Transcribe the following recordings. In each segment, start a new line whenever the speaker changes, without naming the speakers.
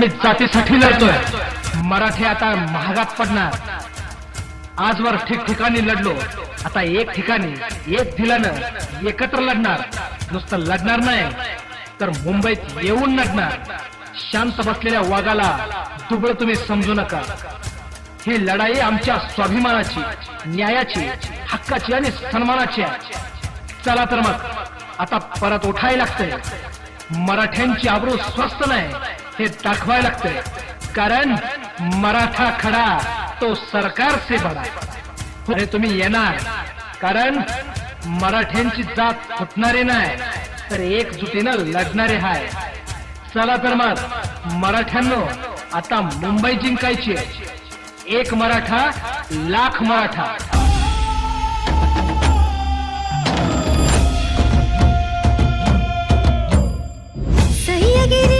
आम्ही जातीसाठी लढतोय. मराठी आता महागात पडणार. आजवर ठिकठिकाणी लढलो. आता एक ठिकाणी एक दिलानं एकत्र लढणार. नुसतं लढणार नाही तर मुंबईत येऊन लढणार. शांत बसलेल्या वाघाला दुबळ तुम्ही समजू नका. ही लढाई आमच्या स्वाभिमानाची न्यायाची हक्काची आणि सन्मानाची आहे. चला तर मग आता परत उठायला लागतंय. मराठ्यांची आबरू स्वस्त नाही. हे दाखवायला लागतंय. कारण मराठा खडा तो सरकार से बडा. अरे तुम्ही येणार. कारण मराठ्यांची जात फुटणारे नाही तर एकजुटीनं लढणारे हाय. चला तर मग मराठ्यांनो आता मुंबई जिंकायची एक मराठा लाख मराठा.
सह्यगिरी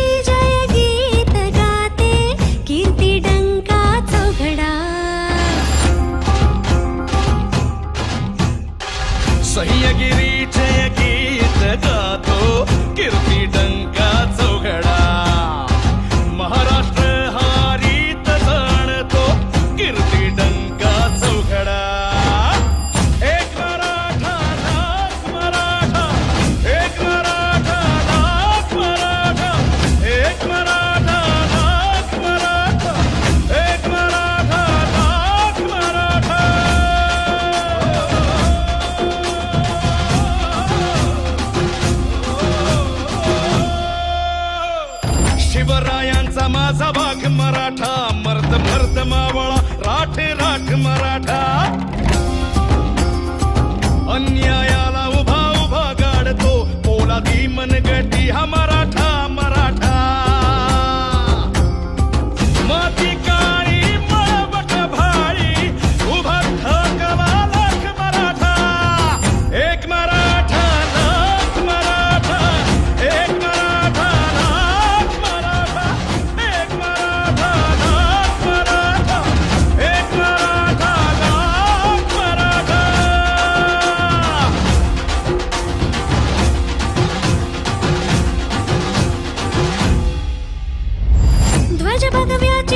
शिवरायांचा माझा भाग मराठा मर्द मर्द मावळा राठे राठ मराठा. अन्यायाला उभा उभा गाडतो पोलादी मनगटी हा मराठा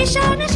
Krishna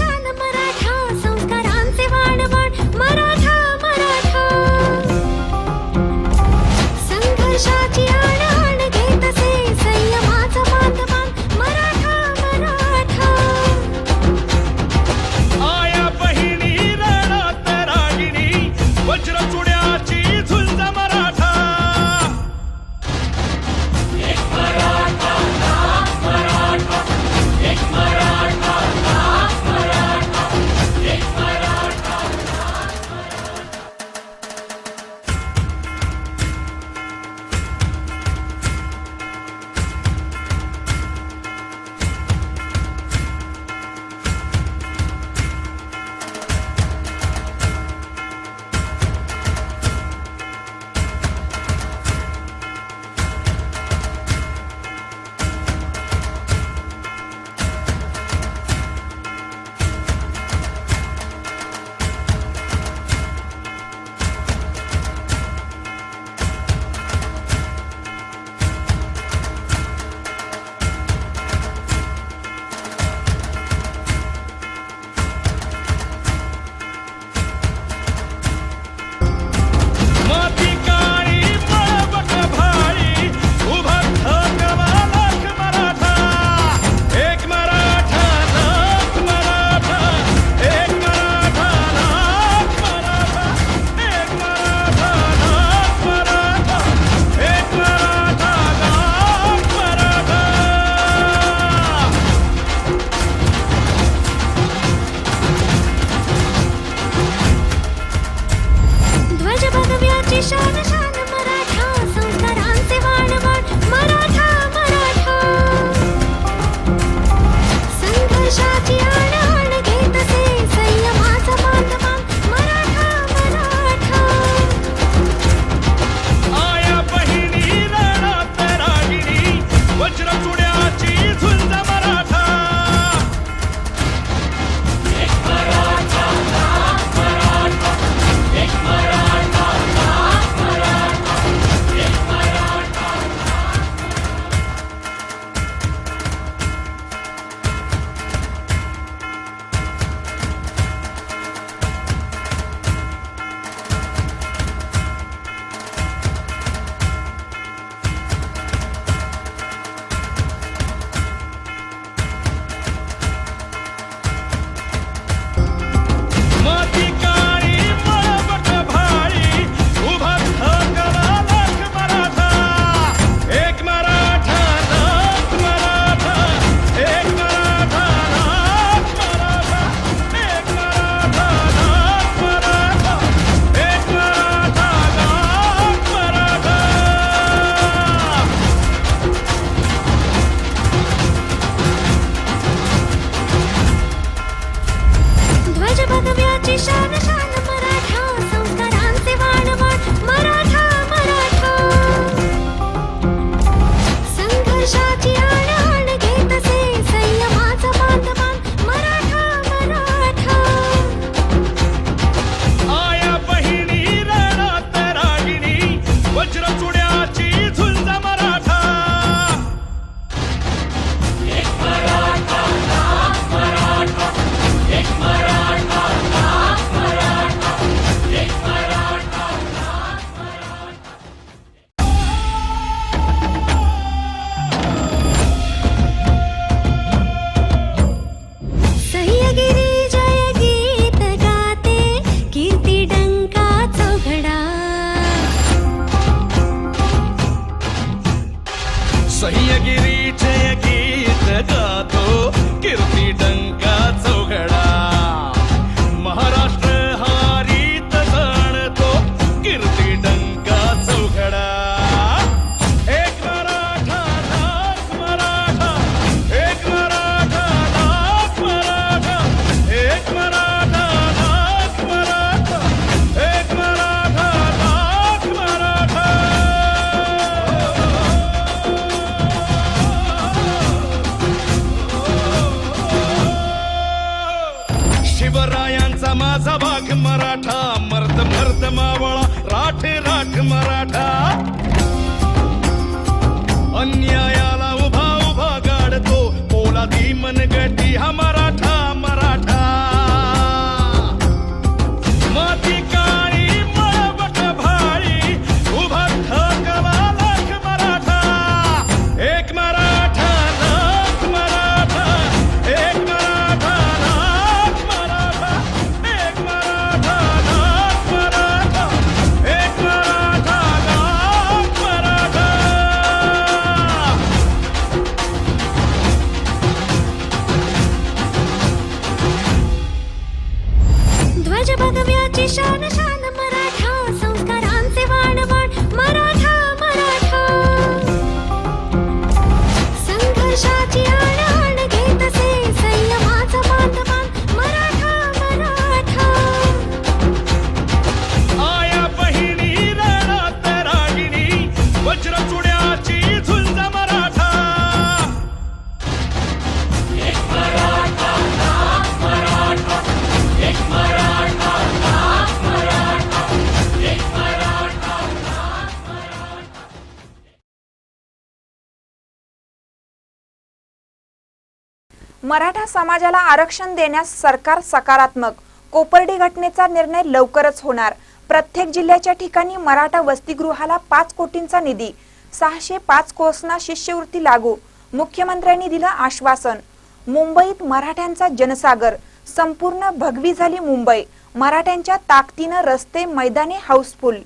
मराठा
समाजाला आरक्षण देण्यास सरकार सकारात्मक. कोपर्डी घटनेचा निर्णय लवकरच होणार. प्रत्येक जिल्ह्याच्या ठिकाणी मराठा वसतिगृहाला पाच कोटींचा निधी सहाशे पाच कोसना शिष्यवृत्ती लागू मुख्यमंत्र्यांनी दिलं आश्वासन. मुंबईत मराठ्यांचा जनसागर संपूर्ण भगवी झाली मुंबई मराठ्यांच्या ताकदीनं रस्ते मैदाने हाऊसफुल.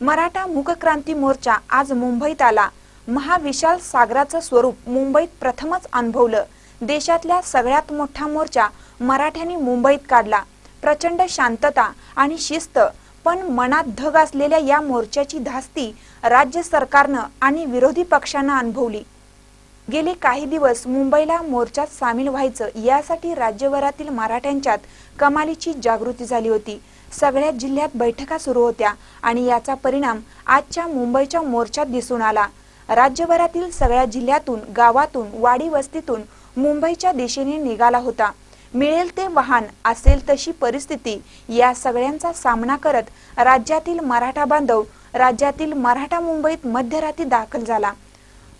मराठा मूकक्रांती मोर्चा आज मुंबईत आला. महाविशाल सागराचं स्वरूप मुंबईत प्रथमच अनुभवलं. देशातल्या सगळ्यात मोठा मोर्चा मराठ्यांनी मुंबईत काढला. प्रचंड शांतता आणि शिस्त पण मनात धग असलेल्या या मोर्चाची धास्ती राज्य सरकारनं आणि विरोधी पक्षानं अनुभवली. गेले काही दिवस मुंबईला मोर्चात सामील व्हायचं यासाठी राज्यभरातील मराठ्यांच्यात कमालीची जागृती झाली होती. सगळ्या जिल्ह्यात बैठका सुरू होत्या आणि याचा परिणाम आजच्या मुंबईच्या मोर्चात दिसून आला. राज्यभरातील सगळ्या जिल्ह्यातून गावातून वाडी वस्तीतून मुंबईच्या दिशेने निघाला होता. मिळेल ते वाहन असेल तशी परिस्थिती या सगळ्यांचा सामना करत राज्यातील मराठा बांधव राज्यातील मराठा मुंबईत मध्यरात्री दाखल झाला.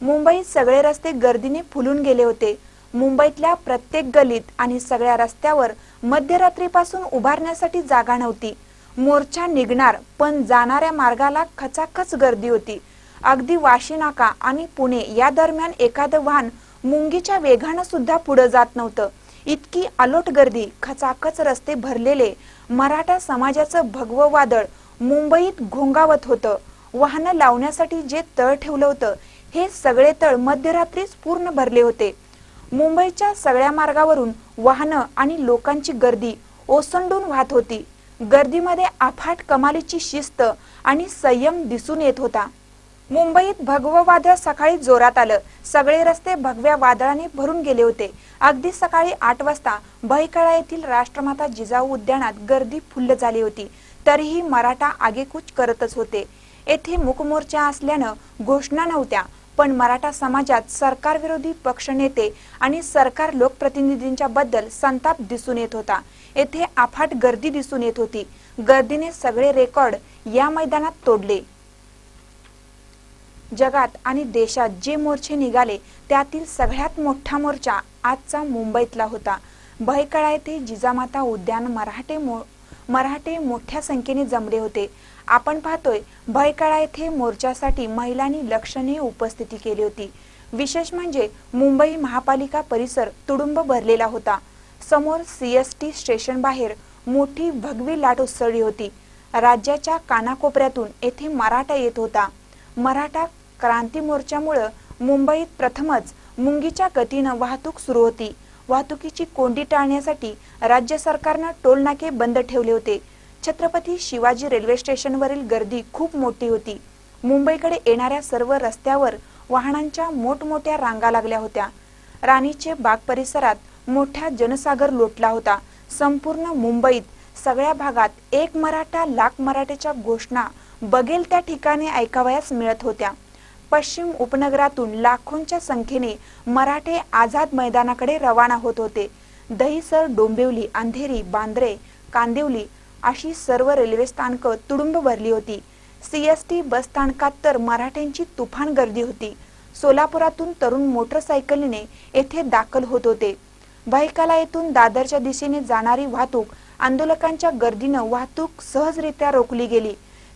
मुंबईत सगळे रस्ते गर्दीने फुलून गेले होते. मुंबईतल्या प्रत्येक गलीत आणि सगळ्या रस्त्यावर मध्यरात्रीपासून उभारण्यासाठी जागा नव्हती. मोर्चा निघणार पण जाणाऱ्या मार्गाला खचाखच गर्दी होती. अगदी वाशी नाका आणि पुणे या दरम्यान एखादं वाहन मुंगीच्या वेगानं सुद्धा पुढे जात नव्हतं. इतकी अलोट गर्दी खचाखच रस्ते भरलेले मराठा समाजाचं भगवं वादळ मुंबईत घोंगावत होतं. वाहनं लावण्यासाठी जे तळ ठेवलं होतं हे सगळे तळ मध्यरात्रीच पूर्ण भरले होते. मुंबईच्या सगळ्या मार्गावरून वाहनं आणि लोकांची गर्दी ओसंडून वाहत होती. गर्दीमध्ये अफाट कमालीची शिस्त आणि संयम दिसून येत होता. मुंबईत भगवं वादळ सकाळी जोरात आलं. सगळे रस्ते भगव्या वादळाने भरून गेले होते. अगदी सकाळी आठ वाजता बहिकळा येथील राष्ट्रमाता जिजाऊ उद्यानात गर्दी फुल्ल झाली होती. तरीही मराठा आगेकूच करतच होते. येथे मुकमोर्चा असल्यानं घोषणा नव्हत्या पण मराठा समाजात सरकार विरोधी पक्षनेते आणि सरकार लोकप्रतिनिधींच्या बद्दल संताप दिसून येत होता. येथे अफाट गर्दी दिसून येत होती. गर्दीने सगळे रेकॉर्ड या मैदानात तोडले. जगात आणि देशात जे मोर्चे निघाले त्यातील सगळ्यात मोठा मोर्चा आजचा मुंबईतला होता. भयकळा येथे जिजामाता उद्यान मराठे मो मराठे मोठ्या संख्येने जमले होते. आपण पाहतोय भयकाळा येथे मोर्चासाठी महिलांनी लक्षणीय उपस्थिती केली होती. विशेष म्हणजे मुंबई महापालिका परिसर तुडुंब भरलेला होता. समोर सीएसटी स्टेशन बाहेर मोठी भगवी लाट उसळली होती. राज्याच्या कानाकोपऱ्यातून येथे मराठा येत होता. मराठा क्रांती मोर्चामुळं मुंबईत प्रथमच मुंगीच्या गतीनं वाहतूक सुरू होती. वाहतुकीची कोंडी टाळण्यासाठी राज्य सरकारनं टोलनाके बंद ठेवले होते. छत्रपती शिवाजी रेल्वे स्टेशनवरील गर्दी खूप मोठी होती. मुंबईकडे येणाऱ्या सर्व रस्त्यावर वाहनांच्या मोठमोठ्या रांगा लागल्या होत्या. राणीचे बाग परिसरात मोठा जनसागर लोटला होता. संपूर्ण मुंबईत सगळ्या भागात एक मराठा लाख मराठ्याच्या घोषणा बघेल त्या ठिकाणी ऐकावयास मिळत होत्या. पश्चिम उपनगरातून लाखोंच्या संख्येने मराठे आझाद मैदानाकडे रवाना होत होते. दहिसर डोंबिवली अंधेरी बांद्रे कांदिवली अशी सर्व रेल्वे स्थानकं तुडुंब भरली होती. सीएसटी बस स्थानकात तर मराठ्यांची तुफान गर्दी होती. सोलापुरातून तरुण मोटरसायकलीने येथे दाखल होत होते. भाईकाला येथून दादरच्या दिशेने जाणारी वाहतूक आंदोलकांच्या गर्दीनं वाहतूक सहजरित्या रोखली गेली.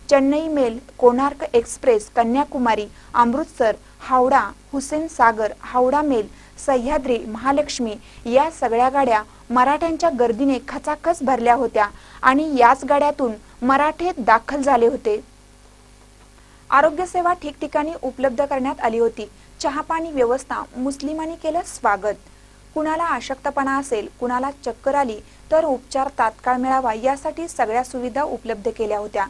Chennai mail Konark express Kanyakumari Amritsar Howrah Hussain Sagar Howrah mail Sahyadri Mahalaxmi या सगळ्या गाड्या मराठ्यांच्या गर्दीने खचाखच भरल्या होत्या आणि याच गाड्यातून मराठे दाखल झाले होते. आरोग्य सेवा ठिकठिकाणी उपलब्ध करण्यात आली होती. चहापाणी व्यवस्था मुस्लिमांनी केलं स्वागत. कुणाला अशक्तपणा असेल कुणाला चक्कर आली तर उपचार तात्काळ मिळावा यासाठी सगळ्या सुविधा उपलब्ध केल्या होत्या.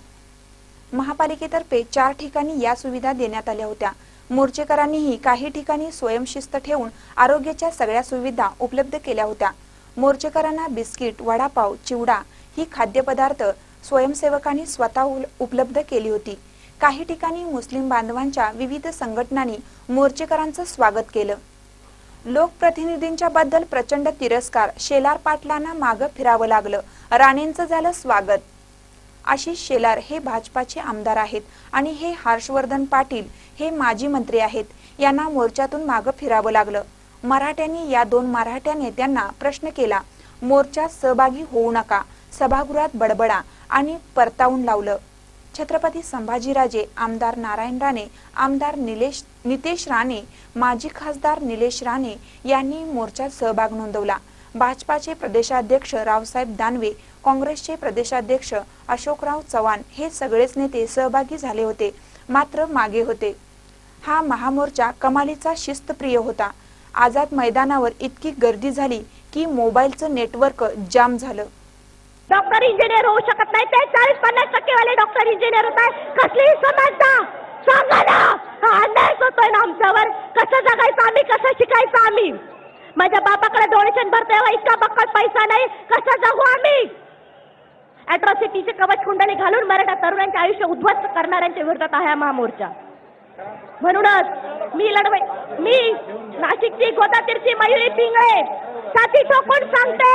महापालिकेतर्फे चार ठिकाणी या सुविधा देण्यात आल्या होत्या. मोर्चेकरांनीही काही ठिकाणी स्वयंशिस्त ठेवून आरोग्याच्या सगळ्या सुविधा उपलब्ध केल्या होत्या. मोर्चेकरांना बिस्किट वडापाव चिवडा ही खाद्यपदार्थ स्वयंसेवकांनी स्वतः उपलब्ध केली होती. काही ठिकाणी मुस्लिम बांधवांच्या विविध संघटनांनी मोर्चेकरांचं स्वागत केलं. लोकप्रतिनिधींच्या बद्दल प्रचंड तिरस्कार शेलार पाटलांना मागं फिरावं लागलं. राणेंचं झालं स्वागत. आशिष शेलार हे भाजपाचे आमदार आहेत आणि हे हर्षवर्धन पाटील हे माजी मंत्री आहेत. यांना मोर्चातून मागं फिरावं लागलं. मराठ्यांनी या दोन मराठ्या नेत्यांना प्रश्न केला मोर्चात सहभागी होऊ नका सभागृहात बडबडा आणि परतावून लावलं. छत्रपती संभाजीराजे आमदार नारायण राणे आमदार निलेश नितेश राणे माजी खासदार निलेश राणे यांनी मोर्चात सहभाग नोंदवला. भाजपाचे प्रदेशाध्यक्ष रावसाहेब दानवे काँग्रेसचे प्रदेशाध्यक्ष अशोकराव चव्हाण हे सगळेच नेते सहभागी झाले होते मात्र मागे होते. हा महामोर्चा कमालीचा शिस्तप्रिय होता. आझाद मैदानावर इतकी गर्दी झाली की मोबाईलचं नेटवर्क जाम झालं.
डॉक्टर इंजिनियर होऊ शकत नाही. ते चाळीस पन्नास टक्के वाले डॉक्टर इंजिनियर होत आहे कसली समजता सांगा ना. हा अन्याय होतोय ना आमच्यावर. कसं जगायचं आम्ही कसं शिकायचं आम्ही? माझ्या बापाकडे डोनेशन भरता यावं इतका बक्कल पैसा नाही. कसा जगू हो आम्ही? अॅट्रॉसिटीचे कवच कुंडली घालून मराठा तरुणांचे आयुष्य उद्ध्वस्त करणाऱ्यांच्या विरोधात आहे महामोर्चा. म्हणूनच मी लढवय मी नाशिकची गोदातीरची मयुरी पिंगळे साथी ठोकून सांगते?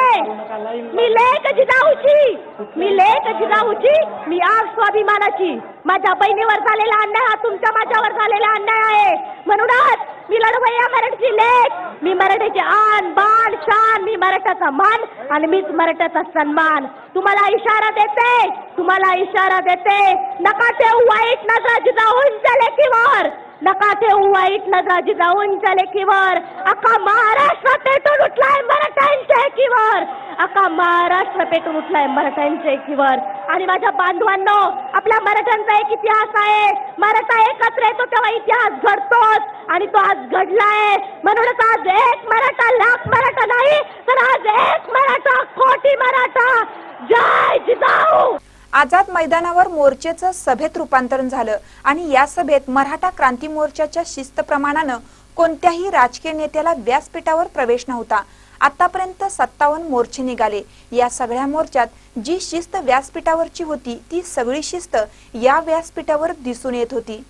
मी लेख जिजाऊची मी लेख जिजाऊची मी आज स्वाभिमानाची. माझ्या बहिणीवर झालेला अन्याय हा तुमच्या माझ्यावर झालेला अन्याय आहे. म्हणूनच मी लढवय्या मराठीची लेख मी मराठीची आन बाण शान मी मराठाचा मान आणि मीच मराठाचा सन्मान. तुम्हाला इशारा देते तुम्हाला इशारा देते. नका ठेवू वाईट नजरा जिजाऊंच्या लेखीवर नका ठेवू वाईट नजरा जिजाऊंच्या लेखीवर अख्खा महाराष्ट्र पेटून उठलाय मराठ्यांच्या एकीवर. अख्खा महाराष्ट्र पेटून उठलाय मराठ्यांच्या एकीवर. आणि माझ्या बांधवांनो आपल्या मराठ्यांचा एक इतिहास आहे. मराठा एकत्र येतो तेव्हा इतिहास घडतोच. आणि तो आज घडलाय. म्हणूनच आज एक मराठा लाख मराठा नाही तर आज एक मराठा कोटी मराठा. जय जिजाऊ!
आझाद मैदानावर मोर्चेचं सभेत रूपांतरण झालं आणि या सभेत मराठा क्रांती मोर्चाच्या शिस्तप्रमाणानं कोणत्याही राजकीय नेत्याला व्यासपीठावर प्रवेश नव्हता. आतापर्यंत सत्तावन्न मोर्चे निघाले. या सगळ्या मोर्चात जी शिस्त व्यासपीठावरची होती ती सगळी शिस्त या व्यासपीठावर दिसून येत होती.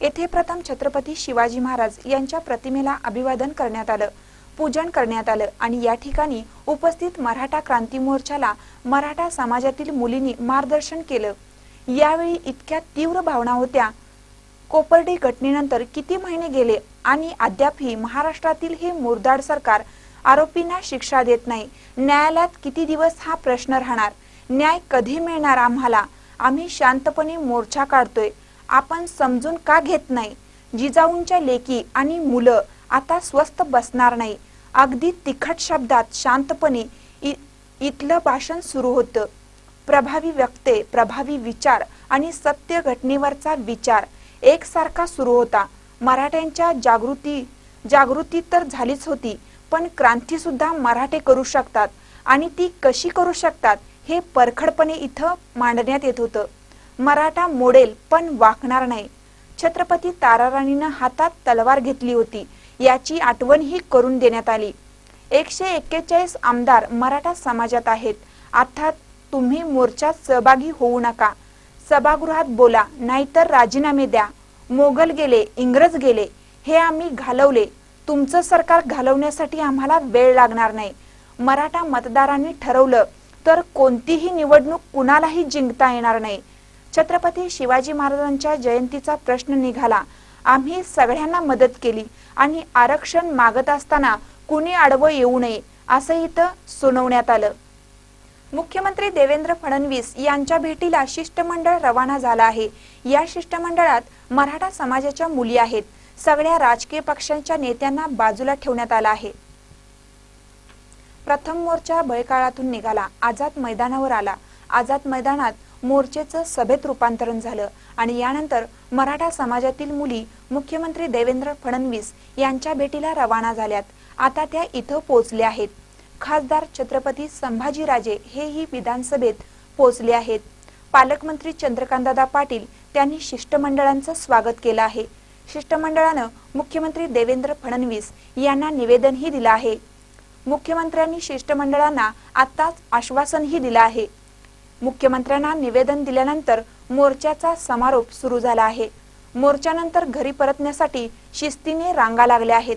येथे प्रथम छत्रपती शिवाजी महाराज यांच्या प्रतिमेला अभिवादन करण्यात आलं. पूजन करण्यात आलं आणि या ठिकाणी उपस्थित मराठा क्रांती मोर्चाला मराठा समाजातील मुलींनी मार्गदर्शन केलं. यावेळी इतक्या तीव्र भावना होत्या. कोपर्डी घटनेनंतर किती महिने गेले आणि अद्यापही महाराष्ट्रातील हे मुरदाड सरकार आरोपींना शिक्षा देत नाही. न्यायालयात किती दिवस हा प्रश्न राहणार? न्याय कधी मिळणार आम्हाला? आम्ही शांतपणे मोर्चा काढतोय. आपण समजून का घेत नाही? जिजाऊंच्या लेकी आणि मुलं आता स्वस्त बसणार नाही. अगदी तिखट शब्दात शांतपणे इ- इथलं भाषण सुरू होतं. प्रभावी व्यक्ते प्रभावी विचार आणि सत्य घटनेवरचा विचार एकसारखा सुरू होता. मराठ्यांच्या जागृती जागृती तर झालीच होती पण क्रांती सुद्धा मराठे करू शकतात आणि ती कशी करू शकतात हे परखडपणे इथं मांडण्यात येत होतं. मराठा मोडेल पण वाकणार नाही. छत्रपती ताराराणीनं हातात तलवार घेतली होती. याची आठवणही करून देण्यात आली. एकशे एक्केचाळीस आमदार मराठा समाजात आहेत. अर्थात तुम्ही मोर्चात सहभागी होऊ नका. सभागृहात बोला नाहीतर राजीनामे द्या. मोगल गेले इंग्रज गेले हे आम्ही घालवले. तुमचं सरकार घालवण्यासाठी आम्हाला वेळ लागणार नाही. मराठा मतदारांनी ठरवलं तर कोणतीही निवडणूक कुणालाही जिंकता येणार नाही. छत्रपती शिवाजी महाराजांच्या जयंतीचा प्रश्न निघाला. आम्ही सगळ्यांना मदत केली. आणि आरक्षण मागत असताना कुणी आडवं येऊ नये असं इथं सुनावण्यात आलं. मुख्यमंत्री देवेंद्र फडणवीस यांच्या भेटीला शिष्टमंडळ रवाना झाला आहे. या शिष्टमंडळात मराठा समाजाच्या मुली आहेत. सगळ्या राजकीय पक्षांच्या नेत्यांना बाजूला ठेवण्यात आला आहे. प्रथम मोर्चा बळकाळातून निघाला. आझाद मैदानावर आला. आझाद मैदानात मोर्चेचं सभेत रूपांतरण झालं. आणि यानंतर मराठा समाजातील मुली मुख्यमंत्री देवेंद्र फडणवीस यांच्या भेटीला रवाना झाल्यात. आता त्या इथं पोहोचल्या आहेत. खासदार छत्रपती संभाजीराजे हेही विधानसभेत पोहोचले आहेत. पालकमंत्री चंद्रकांतदादा पाटील त्यांनी शिष्टमंडळांचं स्वागत केलं आहे. शिष्टमंडळानं मुख्यमंत्री देवेंद्र फडणवीस यांना निवेदनही दिलं आहे. मुख्यमंत्र्यांनी शिष्टमंडळांना आत्ताच आश्वासनही दिलं आहे. मुख्यमंत्र्यांना निवेदन दिल्यानंतर मोर्चाचा समारोप सुरू झाला आहे. मोर्चानंतर घरी परतण्यासाठी शिस्तीने रांगा लागल्या आहेत.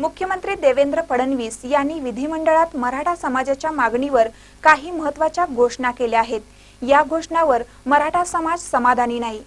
मुख्यमंत्री देवेंद्र फडणवीस यांनी विधिमंडळात मराठा समाजाच्या मागणीवर काही महत्त्वाच्या घोषणा केल्या आहेत. या घोषणावर मराठा समाज समाधानी नाही.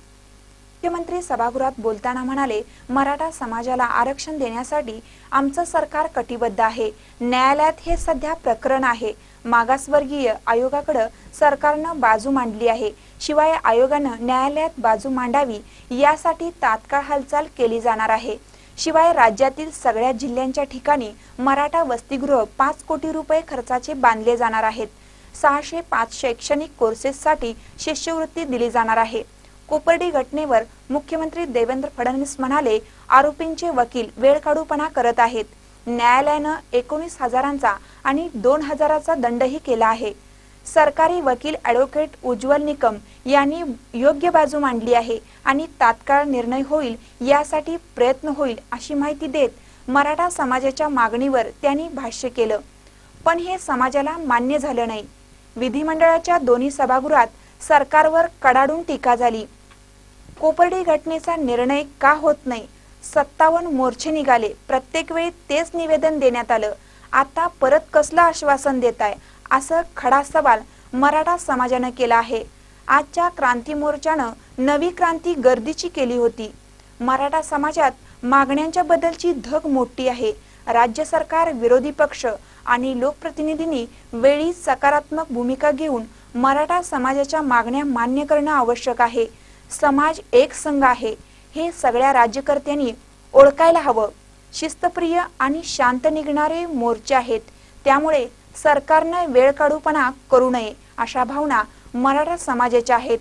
मुख्यमंत्री सभागृहात बोलताना म्हणाले मराठा समाजाला आरक्षण देण्यासाठी आमचं सरकार कटिबद्ध आहे. न्यायालयात हे सध्या प्रकरण आहे. मागासवर्गीय आयोगाकडे सरकारनं बाजू मांडली आहे. शिवाय आयोगानं न्यायालयात बाजू मांडावी यासाठी तात्काळ हालचाल केली जाणार आहे. शिवाय राज्यातील सगळ्या जिल्ह्यांच्या ठिकाणी मराठा वसतिगृह पाच कोटी रुपये खर्चाचे बांधले जाणार आहेत. सहाशे पाच शैक्षणिक कोर्सेससाठी शिष्यवृत्ती दिली जाणार आहे. कोपर्डी घटनेवर मुख्यमंत्री देवेंद्र फडणवीस म्हणाले आरोपींचे वकील वेळकाढूपणा करत आहेत. न्यायालयानं एकोणीस हजारांचा आणि दोन हजाराचा दंडही केला आहे. सरकारी वकील ॲडव्होकेट उज्ज्वल निकम यांनी योग्य बाजू मांडली आहे आणि तात्काळ निर्णय होईल यासाठी प्रयत्न होईल अशी माहिती देत मराठा समाजाच्या मागणीवर त्यांनी भाष्य केलं. पण हे समाजाला मान्य झालं नाही. विधिमंडळाच्या दोन्ही सभागृहात सरकारवर कडाडून टीका झाली. कोपर्डी घटनेचा निर्णय का होत नाही? सत्तावन्न मोर्चे निघाले. प्रत्येक वेळी तेच निवेदन देण्यात आलं. आता परत कसलं आश्वासन देत आहे असं खडा सवाल मराठा समाजानं केला आहे. आजच्या क्रांती मोर्चानं नवी क्रांती गर्दीची केली होती. मराठा समाजात मागण्यांच्या बद्दलची धग मोठी आहे. राज्य सरकार विरोधी पक्ष आणि लोकप्रतिनिधींनी वेळी सकारात्मक भूमिका घेऊन मराठा समाजाच्या मागण्या मान्य करणं आवश्यक आहे. समाज एक संघ आहे. हे सगळ्या राज्यकर्त्यांनी ओळखायला हवं. शिस्तप्रिय आणि शांत निघणारे मोर्चे आहेत. त्यामुळे सरकारनं वेळ काढूपणा करू नये अशा भावना मराठा समाजाच्या आहेत.